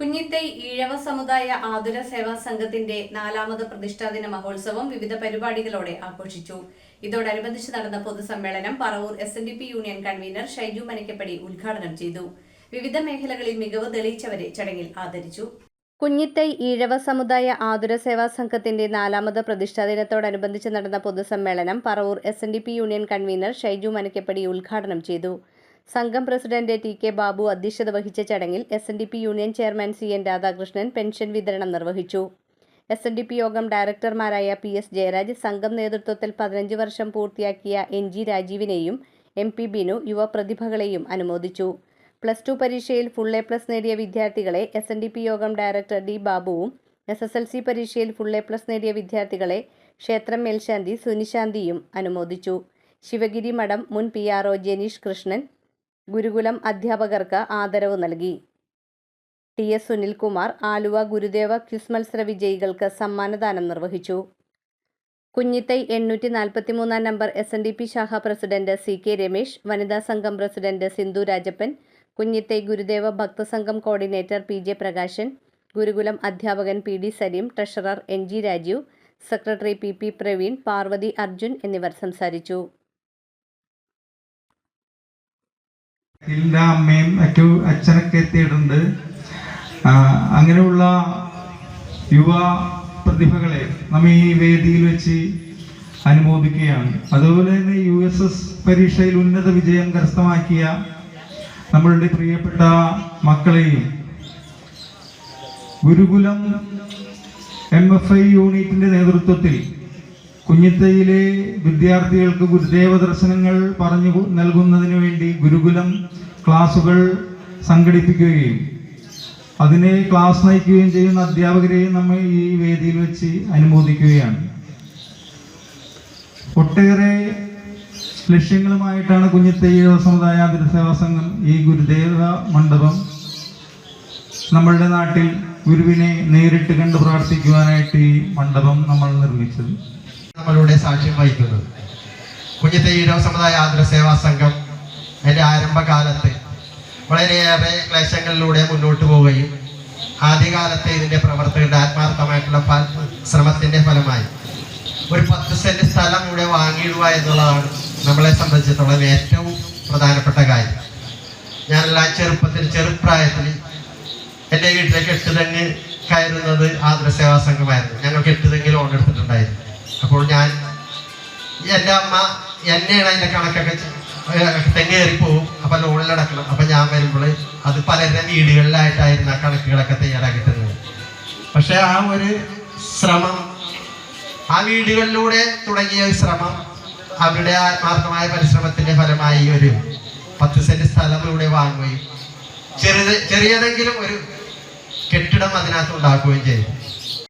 കുഞ്ഞിത്തൈ ഈഴവ സമുദായ ആതുര സേവാ സംഘത്തിന്റെ നാലാമത് പ്രതിഷ്ഠാദിന മഹോത്സവം വിവിധ പരിപാടികളോടെ ആഘോഷിച്ചു. ഇതോടനുബന്ധിച്ച് നടന്ന പൊതുസമ്മേളനം Paravur S N D P union convener Shaiju Manakkappady ഉദ്ഘാടനം ചെയ്തു. വിവിധ മേഖലകളിൽ മികവ് തെളിയിച്ചവരെ ചടങ്ങിൽ ആദരിച്ചു. കുഞ്ഞിത്തൈ ഈഴവ സമുദായ ആതുര സേവാ സംഘത്തിന്റെ നാലാമത് പ്രതിഷ്ഠാദിനത്തോടനുബന്ധിച്ച് നടന്ന പൊതുസമ്മേളനം Paravur S N D P union convener Shaiju Manakkappady ഉദ്ഘാടനം ചെയ്തു. സംഘം പ്രസിഡന്റ് ടി കെ ബാബു അധ്യക്ഷത വഹിച്ച ചടങ്ങിൽ S N D P union chairman C N Radhakrishnan pension വിതരണം നിർവഹിച്ചു. എസ് എൻ ഡി പി യോഗം ഡയറക്ടർമാരായ പി എസ് ജയരാജ് സംഘം നേതൃത്വത്തിൽ പതിനഞ്ച് വർഷം പൂർത്തിയാക്കിയ എൻ ജി രാജീവിനെയും എം പി ബിനു യുവ പ്രതിഭകളെയും അനുമോദിച്ചു. പ്ലസ് ടു പരീക്ഷയിൽ ഫുൾ എ പ്ലസ് നേടിയ വിദ്യാർത്ഥികളെ S N D P Yogam director D ബാബുവും S S L C പരീക്ഷയിൽ ഫുൾ എ പ്ലസ് നേടിയ വിദ്യാർത്ഥികളെ ക്ഷേത്രം മേൽശാന്തി സുനിശാന്തിയും അനുമോദിച്ചു. ശിവഗിരി മഠം മുൻ P R O Janeesh Krishnan Gurukulam അധ്യാപകർക്ക് ആദരവ് നൽകി. T. S. Sunilkumar Aluva Gurudeva quiz മത്സര വിജയികൾക്ക് സമ്മാനദാനം നിർവഹിച്ചു. കുഞ്ഞിത്തൈ എണ്ണൂറ്റി നാൽപ്പത്തി മൂന്നാം number S. N. D. P ശാഖ പ്രസിഡന്റ് സി. കെ. രമേശ് വനിതാ സംഘം president Sindhu Rajappan Kunjithai Gurudeva ഭക്തസംഘം coordinator P. J. Prakashan Gurukulam അധ്യാപകൻ P. D. Saleem treasurer N. G. Rajeev secretary P. P. Praveen Parvathy Arjun എന്നിവർ സംസാരിച്ചു. എന്റെ അമ്മയും മറ്റു അച്ഛനൊക്കെ എത്തിയിട്ടുണ്ട് അങ്ങനെയുള്ള യുവ പ്രതിഭകളെ നമ്മ ഈ വേദിയിൽ വെച്ച് അനുമോദിക്കുകയാണ്. അതുപോലെ തന്നെ യു എസ് എസ് പരീക്ഷയിൽ ഉന്നത വിജയം കരസ്ഥമാക്കിയ നമ്മളുടെ പ്രിയപ്പെട്ട മക്കളെയും ഗുരുകുലം എം എഫ് ഐ യൂണിറ്റിന്റെ നേതൃത്വത്തിൽ കുഞ്ഞിത്തയിലെ വിദ്യാർത്ഥികൾക്ക് ഗുരുദേവ ദർശനങ്ങൾ പറഞ്ഞു നൽകുന്നതിന് വേണ്ടി ഗുരുകുലം ക്ലാസുകൾ സംഘടിപ്പിക്കുകയും അതിനെ ക്ലാസ് നയിക്കുകയും ചെയ്യുന്ന അധ്യാപകരെയും നമ്മൾ ഈ വേദിയിൽ വെച്ച് അനുമോദിക്കുകയാണ്. ഒട്ടേറെ ലക്ഷ്യങ്ങളുമായിട്ടാണ് കുഞ്ഞിത്തയ്യ സമുദായ ആതിരസേവാ സംഘം ഈ ഗുരുദേവ മണ്ഡപം നമ്മളുടെ നാട്ടിൽ ഗുരുവിനെ നേരിട്ട് കണ്ട് പ്രാർത്ഥിക്കുവാനായിട്ട് ഈ മണ്ഡപം നമ്മൾ നിർമ്മിച്ചത്. നമ്മളുടെ സാക്ഷ്യം വഹിക്കുന്നത്. കുഞ്ഞത്തെ സമുദായ ആതുര സേവാ സംഘം എന്റെ ആരംഭകാലത്ത് വളരെയേറെ ക്ലേശങ്ങളിലൂടെ മുന്നോട്ട് പോവുകയും ആദ്യകാലത്തെ ഇതിന്റെ പ്രവർത്തകരുടെ ആത്മാർത്ഥമായിട്ടുള്ള ശ്രമത്തിന്റെ ഫലമായി ഒരു പത്ത് സെന്റ് സ്ഥലം ഇവിടെ വാങ്ങിയിടുക എന്നുള്ളതാണ് നമ്മളെ സംബന്ധിച്ചിടത്തോളം ഏറ്റവും പ്രധാനപ്പെട്ട കാര്യം. ഞാനെല്ലാം ചെറുപ്പത്തിൽ ചെറുപ്രായത്തിൽ എന്റെ വീട്ടിലേക്ക് എട്ടുതെങ്ങ് കയറുന്നത് ആതുര സേവാ സംഘമായിരുന്നു. ഞങ്ങൾക്ക് എട്ടുതെങ്ങ് ലോൺ എടുത്തിട്ടുണ്ടായിരുന്നു. അപ്പോൾ ഞാൻ എന്റെ അമ്മ എന്നെയാണ് അതിന്റെ കണക്കൊക്കെ തെങ്ങേറിപ്പോവും അപ്പൊ ലോണിലടക്കണം അപ്പൊ ഞാൻ വരുമ്പോൾ അത് പലരുടെ വീടുകളിലായിട്ടായിരുന്നു ആ കണക്കുകളൊക്കെ തയ്യാറാക്കി പക്ഷെ പക്ഷേ ആ ഒരു ശ്രമം ആ വീടുകളിലൂടെ തുടങ്ങിയ ഒരു ശ്രമം അവരുടെ ആത്മാർത്ഥമായ പരിശ്രമത്തിന്റെ ഫലമായി ഒരു പത്ത് സെന്റ് സ്ഥലം ഇവിടെ വാങ്ങുകയും ചെറുത് ചെറിയതെങ്കിലും ഒരു കെട്ടിടം അതിനകത്ത് ഉണ്ടാക്കുകയും ചെയ്തു.